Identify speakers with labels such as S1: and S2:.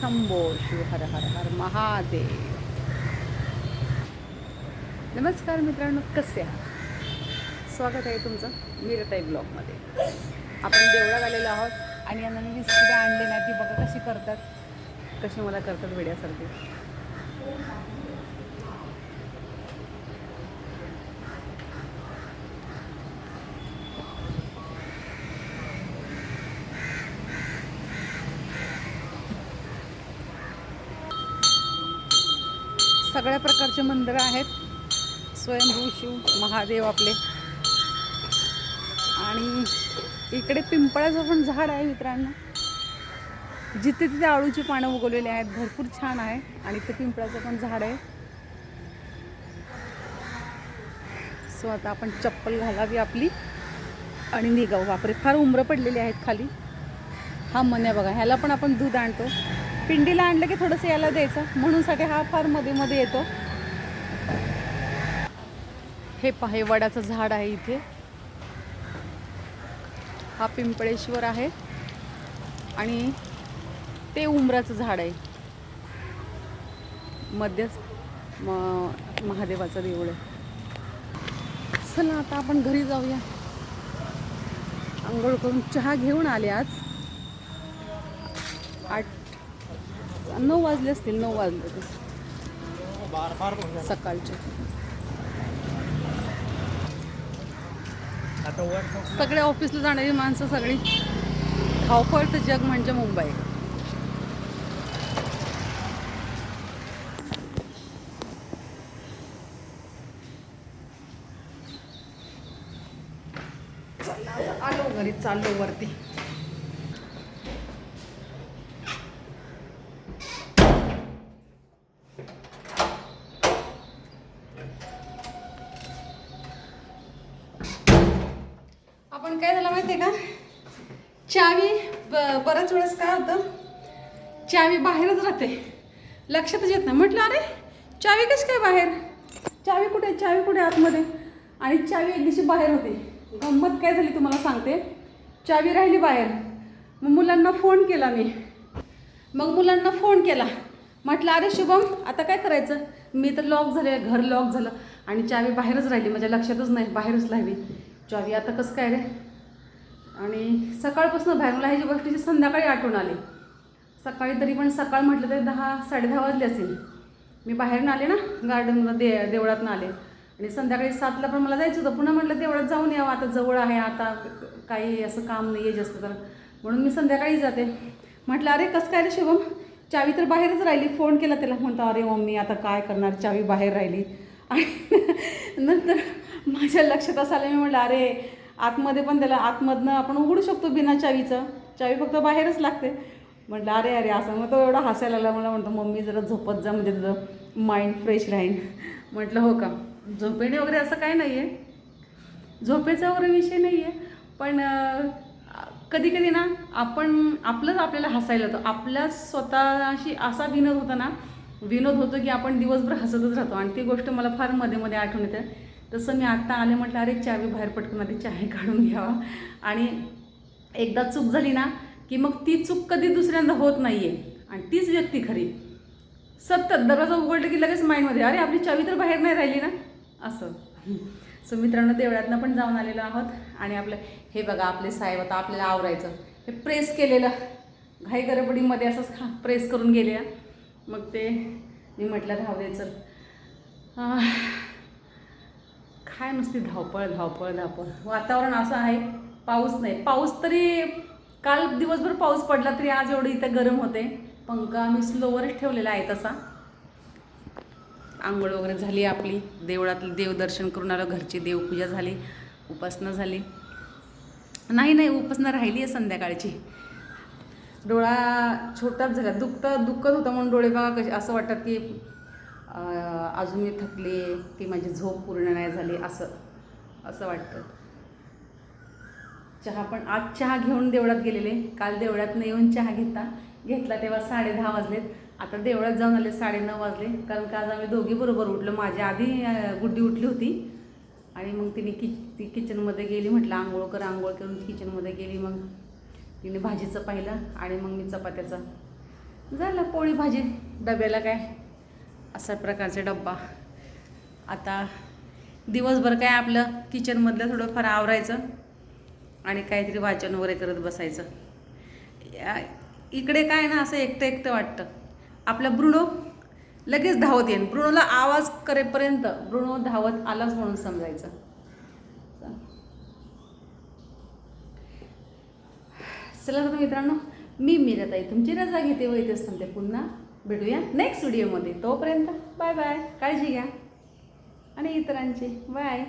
S1: शंभो शिव हर हर हर महादेव. नमस्कार मित्रांनो कसे आहात? स्वागत आहे तुमचं मीरताई ब्लॉगमध्ये. आपण देवळात आलेलो आहोत आणि यांना मी बिस्किटं आणले नाही ती बघा कशी करतात. कशी मला करतात वेड्यासारखे सगळ्या प्रकारचे मंदिरं आहेत. स्वयंभू शिव महादेव आपले. आणि इकडे पिंपळाचं पण झाड आहे मित्रांनो. जिथे तिथे आळूची पानं उगवलेली आहेत. भरपूर छान आहे. आणि ते पिंपळाचं पण झाड आहे. सो आता आपण चप्पल घालावी आपली. आणि निघाऊ बापरे फार उमरं पडलेली आहेत खाली. हा मन्या बघा ह्याला पण आपण दूध आणतो. पिंडीला आणलं की थोडंसं याला द्यायचं. म्हणूनसाठी हा फारमध्ये मध्ये येतो. हे पहा वडाचं झाड आहे इथे. हा पिंपळेश्वर आहे. आणि ते उमराचं झाड आहे. मध्यच महादेवाचं देऊळ आहे. चला आता आपण घरी जाऊया. आंघोळ करून चहा घेऊन आले आज. आठ नऊ वाजले असतील नऊ वाजले ते. सकाळचे. सगळे ऑफिसला जाणारी माणसं सगळी. धावपळतं जग म्हणजे मुंबई. आलो घरी चाललो वरती. आपण काय झालं माहिती आहे का? चावी ब- बऱ्याच वेळेस काय होतं? चावी बाहेरच राहते. लक्षातच येत नाही. म्हटलं अरे चावी कशी काय बाहेर? चावी कुठे? चावी कुठे आतमध्ये? आणि चावी एक दिवशी बाहेर होती. गंमत काय झाली तुम्हाला सांगते. चावी राहिली बाहेर. मग मुलांना फोन केला मी. मग मुलांना फोन केला. म्हटलं अरे शुभम आता काय करायचं? मी तर लॉक झाले घर लॉक झालं. आणि चावी बाहेरच राहिली. माझ्या लक्षातच नाही बाहेरच राहिली. चावी आता कसं काय रे? आणि सकाळपासून बाहेर मला ह्याची गोष्टीची संध्याकाळी आठवण आली. सकाळी तरी पण सकाळ म्हटलं तरी दहा साडेदहा वाजले असेल. मी बाहेरून आले ना गार्डनला दे देवळातनं आले. आणि संध्याकाळी सातला पण मला जायचं होतं. पुन्हा म्हटलं देवळात जाऊन यावं. आता जवळ आहे आता काही असं काम नाही आहे जास्त तर. म्हणून मी संध्याकाळी जाते. म्हटलं अरे कसं काय रे शुभम? चावी तर बाहेरच राहिली. फोन केला त्याला. म्हणतो अरे मम्मी आता काय करणार? चावी बाहेर राहिली. आणि नंतर माझ्या लक्षात असायला मी म्हटलं अरे आतमध्ये पण त्याला आतमधनं आपण उघडू शकतो बिना चावीचं. चावी फक्त बाहेरच लागते. म्हटलं अरे अरे असं. मग तो एवढा हसायला आला मला म्हणतो मम्मी जरा झोपत जा म्हणजे तुझं माइंड फ्रेश राहील म्हटलं हो का? झोपेने वगैरे असं काय नाही आहे झोपेचा वगैरे विषय नाही आहे पण कधी कधी ना आपण आपलंच आपल्याला हसायला होतं आपल्या स्वतःशी असा विनोद होता ना विनोद होतो की आपण दिवसभर हसतच राहतो. आणि ती गोष्ट मला फारमध्ये मध्ये आठवण येते. तसं मी आत्ता आले म्हटलं अरे चावी बाहेर पटकन आधी चहा काढून घ्यावा आणि एकदा चूक झाली ना की मग ती चूक कधी दुसऱ्यांदा होत नाही आहे आणि तीच व्यक्ती खरी. सतत दरवाजा उघडलं की लगेच माइंडमध्ये अरे आपली चावी तर बाहेर नाही राहिली ना? असं. सो मित्रांनो देवळातनं पण जाऊन आलेलो आहोत. आणि आपलं हे बघा आपले साहेब आता आपल्याला आवरायचं. हे प्रेस केलेलं. घाई गडबडीमध्ये असंच खा प्रेस करून गेले मग ते मी म्हटलं राहू दे चल. काय नुसती धावपळ धावपळ धावपळ. वातावरण असं आहे पाऊस नाही. पाऊस तरी काल दिवसभर पाऊस पडला तरी आज एवढं इथं गरम होते पंखा मी स्लोवरच ठेवलेला आहे तसा. आंघोळ वगैरे झाली आपली. देवळातलं देवदर्शन करून आलं घरची देवपूजा झाली उपासना झाली. नाही नाही उपासना राहिली आहे संध्याकाळची. डोळा छोटाच झाला. दुखता दुखत होतं म्हणून डोळे बघा कसे असं वाटतात की अजून मी थकले की माझी झोप पूर्ण नाही झाली असं असं वाटतं. चहा पण आज चहा घेऊन देवळात गेलेले. काल देवळातनं येऊन चहा घेता घेतला तेव्हा साडे दहा वाजलेत. आता देवळात जाऊन आले साडे नऊ वाजले. कारण का आज आम्ही दोघी बरोबर उठलो. माझ्या आधी गुड्डी उठली होती. आणि मग तिने कि ती किचनमध्ये गेली म्हटलं आंघोळ कर आंघोळ करून किचनमध्ये गेली. मग तिने भाजीचं पाहिलं आणि मग मी चपात्याचं. झालं पोळी भाजी डब्याला काय? अशा प्रकारचा डब्बा. आता दिवसभर काय आपलं किचनमधलं थोडंफार आवरायचं आणि काहीतरी वाचन वगैरे करत बसायचं. या- इकडे काय ना असं एकटं एकटं वाटतं. आपला ब्रुणो लगेच धावत येईन. ब्रुणोला आवाज करेपर्यंत ब्रुणो धावत आलाच म्हणून समजायचं. चला तर मित्रांनो मी मीराताई. तुमची रजा घेते व इथेच थांबते पुन्हा. भेटूया नेक्स्ट व्हिडिओमध्ये तोपर्यंत बाय बाय काळजी घ्या. आणि इतरांची बाय